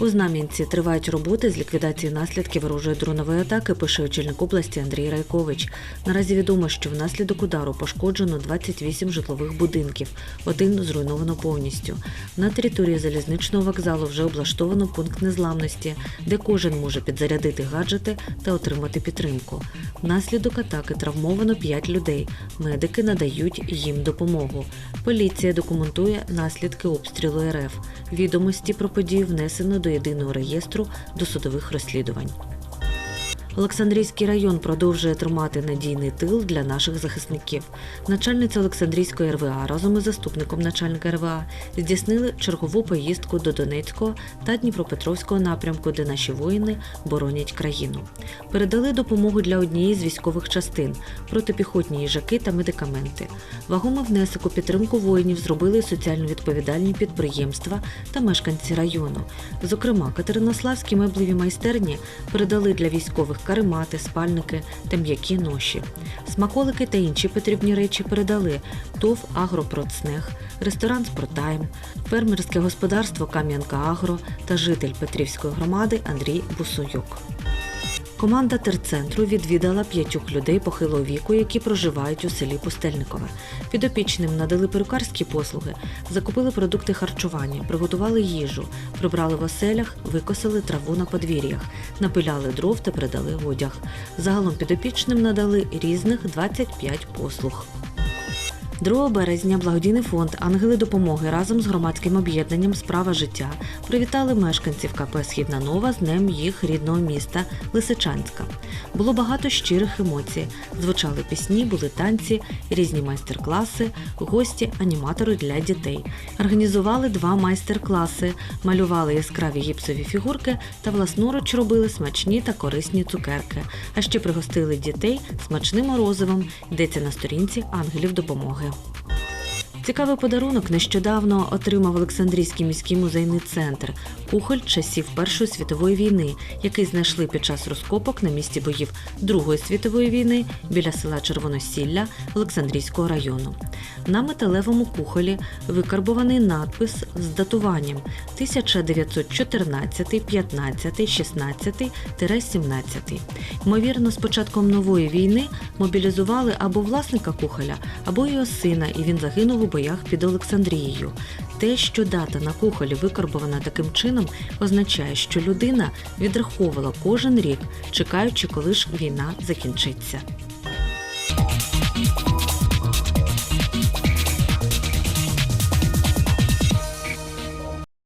У Знам'янці тривають роботи з ліквідації наслідків ворожої дронової атаки, пише очільник області Андрій Райкович. Наразі відомо, що внаслідок удару пошкоджено 28 житлових будинків, один зруйновано повністю. На території залізничного вокзалу вже облаштовано пункт незламності, де кожен може підзарядити гаджети та отримати підтримку. Внаслідок атаки травмовано 5 людей. Медики надають їм допомогу. Поліція документує наслідки обстрілу РФ. Відомості про подію внесено до єдиного реєстру досудових розслідувань. Олександрійський район продовжує тримати надійний тил для наших захисників. Начальниця Олександрійської РВА разом із заступником начальника РВА здійснили чергову поїздку до Донецького та Дніпропетровського напрямку, де наші воїни боронять країну. Передали допомогу для однієї з військових частин, протипіхотні їжаки та медикаменти. Вагомий внесок у підтримку воїнів зробили соціально відповідальні підприємства та мешканці району. Зокрема, Катеринославські меблеві майстерні передали для військових каремати, спальники та м'які ноші. Смаколики та інші потрібні речі передали ТОВ «Агропроцнех», ресторан «Спортайм», фермерське господарство Кам'янка Агро та житель Петрівської громади Андрій Бусуюк. Команда терцентру відвідала п'ятьох людей похилого віку, які проживають у селі Пустельникове. Підопічним надали перукарські послуги, закупили продукти харчування, приготували їжу, прибрали в оселях, викосили траву на подвір'ях, напиляли дров та придали одяг. Загалом підопічним надали різних 25 послуг. 2 березня благодійний фонд Ангели допомоги разом з громадським об'єднанням Справа життя привітали мешканців КП Східна Нова з днем їх рідного міста Лисичанська. Було багато щирих емоцій. Звучали пісні, були танці, різні майстер-класи, гості, аніматори для дітей. Організували два майстер-класи, малювали яскраві гіпсові фігурки та власноруч робили смачні та корисні цукерки. А ще пригостили дітей смачним морозивом. Йдеться на сторінці Ангелів допомоги. Цікавий подарунок нещодавно отримав Олександрійський міський музейний центр кухоль часів Першої світової війни, який знайшли під час розкопок на місці боїв Другої світової війни біля села Червоносілля Олександрійського району. На металевому кухолі викарбований надпис з датуванням 1914, 15, 16, 17. Ймовірно, з початком нової війни мобілізували або власника кухоля, або його сина, і він загинув у боях під Олександрією. Те, що дата на кухолі викарбована таким чином, означає, що людина відраховувала кожен рік, чекаючи, коли ж війна закінчиться.